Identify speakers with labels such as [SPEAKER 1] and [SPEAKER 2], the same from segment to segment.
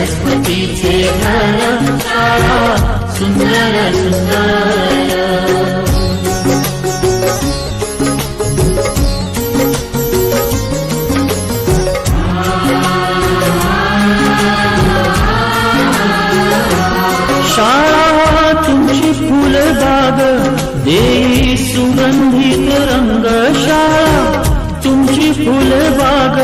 [SPEAKER 1] सरस्वतीचे घर शाळा सुंदर सुंदर शाळा तुमची फुलबाग देई सुगंधित रंग शाळा तुमची फुलबाग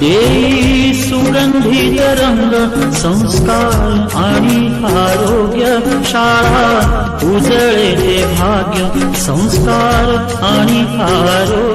[SPEAKER 1] देई सुगंधित रंग संस्कार आणि आरोग्य शाळा उजळे ते भाग्य संस्कार आणि आरोग्य.